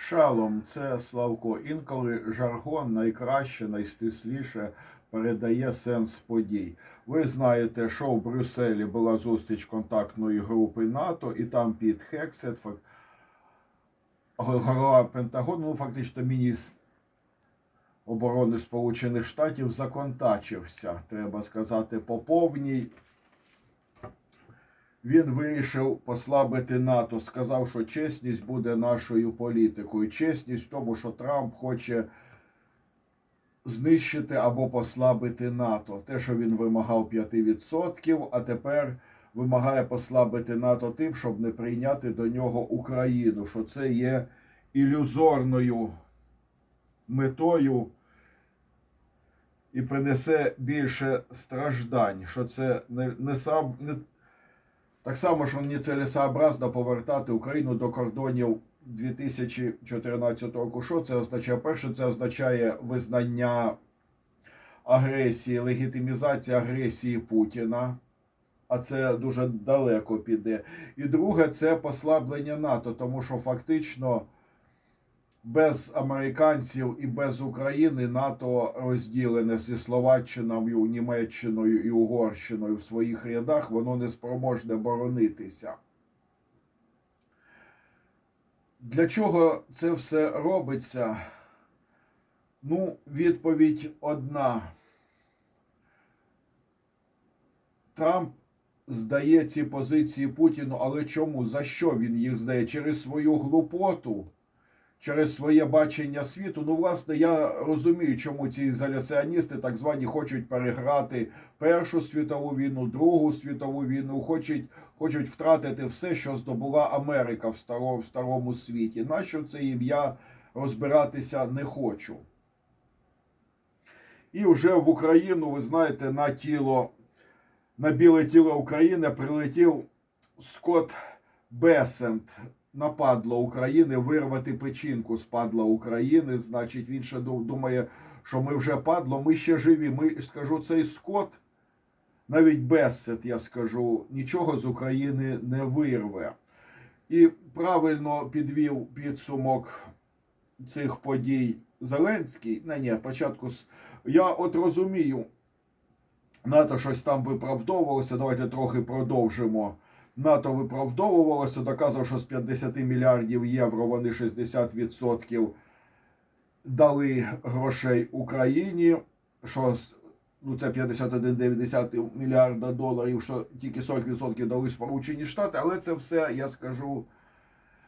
Шалом, це Славко. Інколи жаргон найкраще, найстисліше передає сенс подій. Ви знаєте, що в Брюсселі була зустріч контактної групи НАТО, і там під Хексет, голова Пентагону, ну фактично міністр оборони Сполучених Штатів законтачився, треба сказати, по повній. Він вирішив послабити НАТО, сказав, що чесність буде нашою політикою. Чесність в тому, що Трамп хоче знищити або послабити НАТО. Те, що він вимагав 5%, а тепер вимагає послабити НАТО тим, щоб не прийняти до нього Україну, що це є ілюзорною метою і принесе більше страждань, що це не, не сам не так само, що нецелесообразно повертати Україну до кордонів 2014 року. Що це означає? Перше, це означає визнання агресії, легітимізація агресії Путіна. А це дуже далеко піде. І друге, це послаблення НАТО, тому що фактично без американців і без України НАТО розділене зі Словаччиною, Німеччиною і Угорщиною в своїх рядах, воно не спроможне боронитися. Для чого це все робиться? Ну, відповідь одна. Трамп здає ці позиції Путіну, але чому? За що він їх здає? Через свою глупоту? Через своє бачення світу. Ну, власне, я розумію, чому ці ізоляціоністи так звані хочуть переграти Першу світову війну, Другу світову війну, хочуть хочуть втратити все, що здобула Америка в старому, в старому світі. Нащо це їм я розбиратися не хочу. І вже в Україну, ви знаєте, на тіло, на біле тіло України прилетів Скотт Бесент, нападло України вирвати печінку з падла України. Значить, він ще думає, що ми вже падло, ми ще живі. Ми скажу, цей скот, навіть Бессет, я скажу, нічого з України не вирве. І правильно підвів підсумок цих подій Зеленський. Не, ні, спочатку я от розумію, НАТО щось там виправдовувалося. Давайте трохи продовжимо. НАТО виправдовувалося, доказував, що з 50 мільярдів євро вони 60% дали грошей Україні. Що ну це 51,9 мільярда доларів, що тільки 40% дали Сполучені Штати, але це все, я скажу,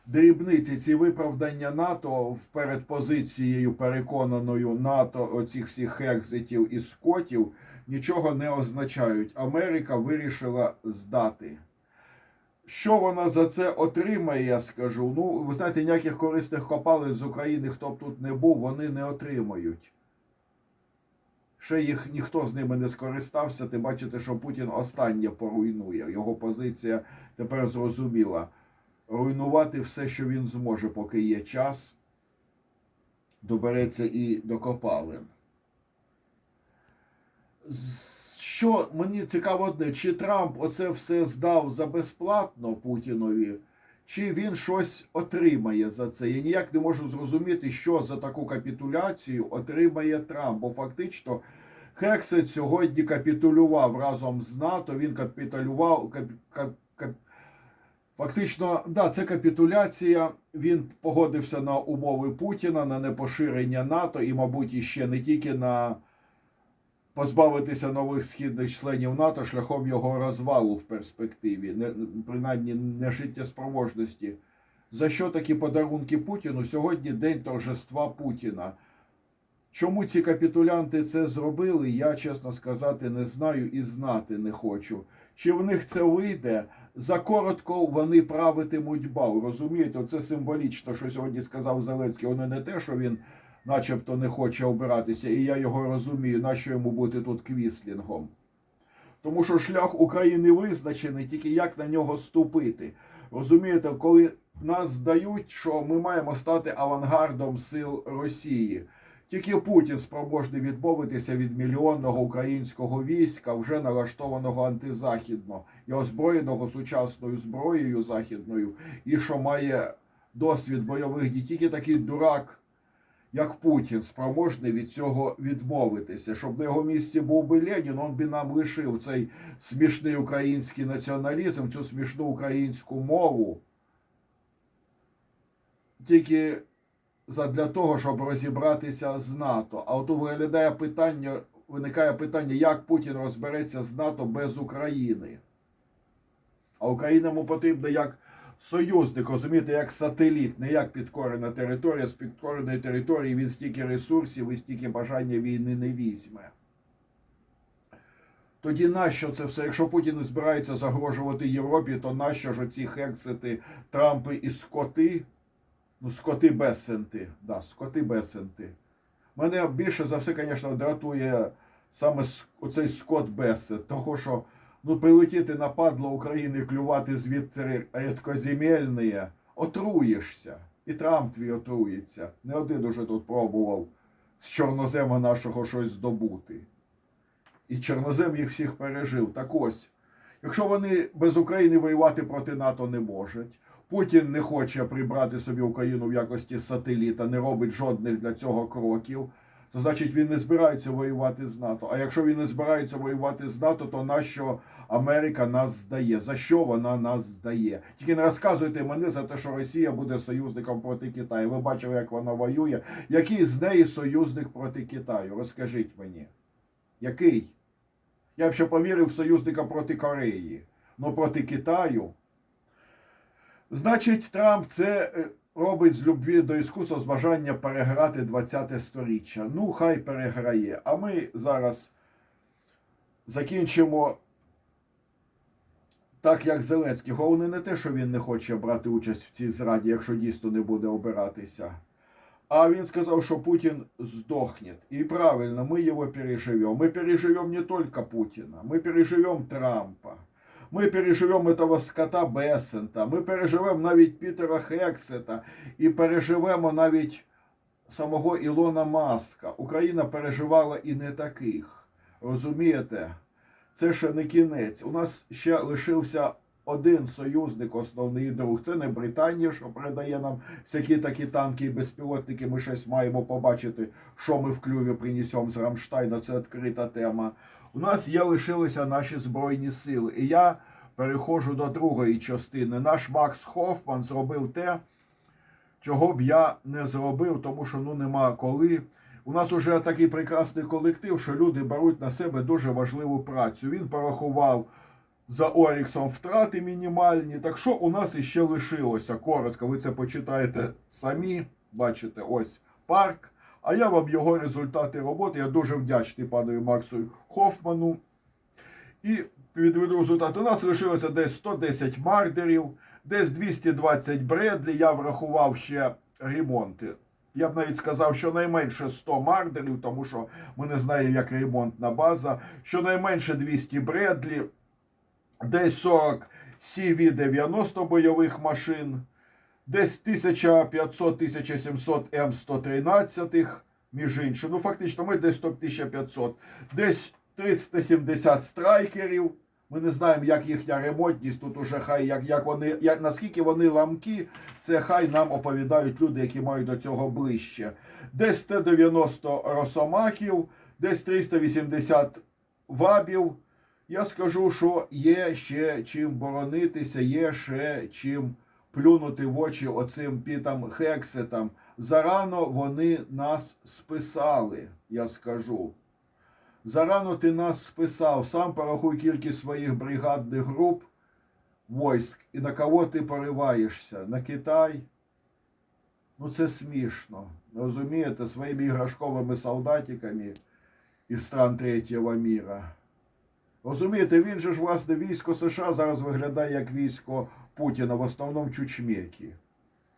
дрібниці. Ці виправдання НАТО перед позицією переконаною НАТО оцих всіх екзитів і скотів нічого не означають. Америка вирішила здати. Що вона за це отримає, я скажу. Ну, ви знаєте, ніяких корисних копалин з України, хто б тут не був, вони не отримають. Ще їх ніхто з ними не скористався. Ти бачите, що Путін останнє поруйнує. Його позиція тепер зрозуміла. Руйнувати все, що він зможе, поки є час, добереться і до копалин що мені цікаво одне, чи Трамп оце все здав за безплатно Путінові, чи він щось отримає за це? Я ніяк не можу зрозуміти, що за таку капітуляцію отримає Трамп. Бо фактично Хексет сьогодні капітулював разом з НАТО. Він капітулював. Кап, кап, кап, Фактично, да, це капітуляція. Він погодився на умови Путіна, на непоширення НАТО і, мабуть, іще не тільки на позбавитися нових східних членів НАТО шляхом його розвалу в перспективі, не принаймні не життєспроможності. За що такі подарунки Путіну? Сьогодні день торжества Путіна. Чому ці капітулянти це зробили, я, чесно сказати, не знаю і знати не хочу. Чи в них це вийде? За коротко вони правитимуть бал. Розумієте, це символічно, що сьогодні сказав Зеленський. Воно не те, що він начебто не хоче обиратися, і я його розумію, нащо йому бути тут квіслінгом. Тому що шлях України визначений, тільки як на нього ступити. Розумієте, коли нас здають, що ми маємо стати авангардом сил Росії. Тільки Путін спроможний відмовитися від мільйонного українського війська, вже налаштованого антизахідно і озброєного сучасною зброєю західною, і що має досвід бойових дій. Тільки такий дурак, як Путін, спроможний від цього відмовитися. Щоб на його місці був би Ленін, він би нам лишив цей смішний український націоналізм, цю смішну українську мову. Тільки задля того, щоб розібратися з НАТО. А от виглядає питання, виникає питання, як Путін розбереться з НАТО без України. А Україна йому потрібна як союзник, розумієте, як сателіт, не як підкорена територія. З підкореної території він стільки ресурсів і стільки бажання війни не візьме. Тоді нащо це все? Якщо Путін збирається загрожувати Європі, то нащо ж оці хексити, Трампи і скоти? Ну, скоти Бесенти. Да, скоти Бесенти. Мене більше за все, звісно, дратує саме оцей Скот Бесет, того що ну, прилетіти на падло України, клювати звідти рідкоземельні, отруєшся. І Трамп твій отрується. Не один уже тут пробував з чорнозема нашого щось здобути. І чорнозем їх всіх пережив. Так ось, якщо вони без України воювати проти НАТО не можуть, Путін не хоче прибрати собі Україну в якості сателіта, не робить жодних для цього кроків, то значить він не збирається воювати з НАТО. А якщо він не збирається воювати з НАТО, то нащо Америка нас здає? За що вона нас здає? Тільки не розказуйте мене за те, що Росія буде союзником проти Китаю. Ви бачили, як вона воює. Який з неї союзник проти Китаю? Розкажіть мені. Який? Я б ще повірив в союзника проти Кореї. Ну проти Китаю. Значить, Трамп це е, робить з любві до іскусу з бажання переграти 20-те сторіччя. Ну, хай переграє. А ми зараз закінчимо так, як Зеленський. Головне не те, що він не хоче брати участь в цій зраді, якщо дійсно не буде обиратися. А він сказав, что Путин сдохнет. И правильно, мы его переживем. Мы переживем не только Путина, мы переживем Трампа. Ми переживемо этого скота Бесента, ми переживемо навіть Пітера Хексета і переживемо навіть самого Ілона Маска. Україна переживала і не таких. Розумієте? Це ще не кінець. У нас ще лишився один союзник, основний друг. Це не Британія, що передає нам всякі такі танки і безпілотники. Ми щось маємо побачити, що ми в клюві принесемо з Рамштайна. Це відкрита тема. У нас є лишилися наші збройні сили. І я переходжу до другої частини. Наш Макс Хофман зробив те, чого б я не зробив, тому що ну нема коли. У нас уже такий прекрасний колектив, що люди беруть на себе дуже важливу працю. Він порахував за Оріксом втрати мінімальні. Так що у нас іще лишилося? Коротко, ви це почитаєте самі. Бачите, ось парк. А я вам його результати роботи. Я дуже вдячний пану Максу Хофману. І підведу результати. У нас лишилося десь 110 мардерів, десь 220 Бредлі. Я врахував ще ремонти. Я б навіть сказав, що найменше 100 мардерів, тому що ми не знаємо, як ремонтна база. Щонайменше 200 Бредлі, десь 40 CV-90 бойових машин, десь 1500-1700 М113, між іншим. Ну, фактично, ми десь 1500. Десь 370 страйкерів. Ми не знаємо, як їхня ремонтність. Тут уже хай як, як вони, як, наскільки вони ламкі, це хай нам оповідають люди, які мають до цього ближче. Десь Т-90 росомаків, десь 380 вабів. Я скажу, що є ще чим боронитися, є ще чим плюнути в очі оцим пітам хексетам. Зарано вони нас списали, я скажу. Зарано ти нас списав, сам порахуй кількість своїх бригадних груп войск і на кого ти пориваєшся? На Китай? Ну це смішно. Розумієте, своїми іграшковими солдатиками із стран третього міра. Розумієте, він же ж, власне, військо США зараз виглядає як військо Путіна, в основному чучмеки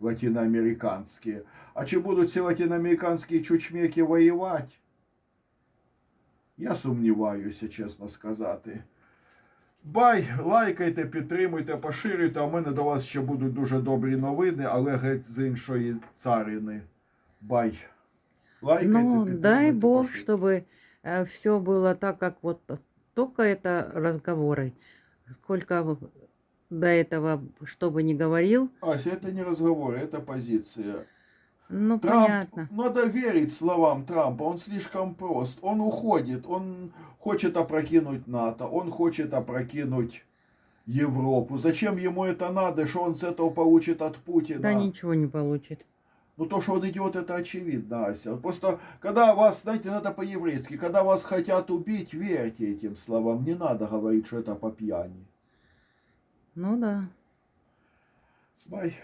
латиноамериканські. А чи будуть ці латиноамериканські чучмеки воювати? Я сумніваюся, чесно сказати. Бай, лайкайте, підтримуйте, поширюйте. А в мене до вас ще будуть дуже добрі новини, але геть з іншої царини. Бай. Лайкайте, Ну, дай Бог, поширюйте. чтобы все было так, как вот только это разговоры. Сколько до этого, что бы ни говорил, Ася, это не разговоры, это позиция. ну, Трамп, понятно. надо верить словам Трампа, он слишком прост. Он уходит, он хочет опрокинуть НАТО, он хочет опрокинуть Европу. Зачем ему это надо, что он с этого получит от Путина? Да ничего не получит. Ну то, что он идет, это очевидно, Ася. Просто, когда вас, знаете, надо по-еврейски, когда вас хотят убить, верьте этим словам. Не надо говорить, что это по пьяни. Ну да. Бай.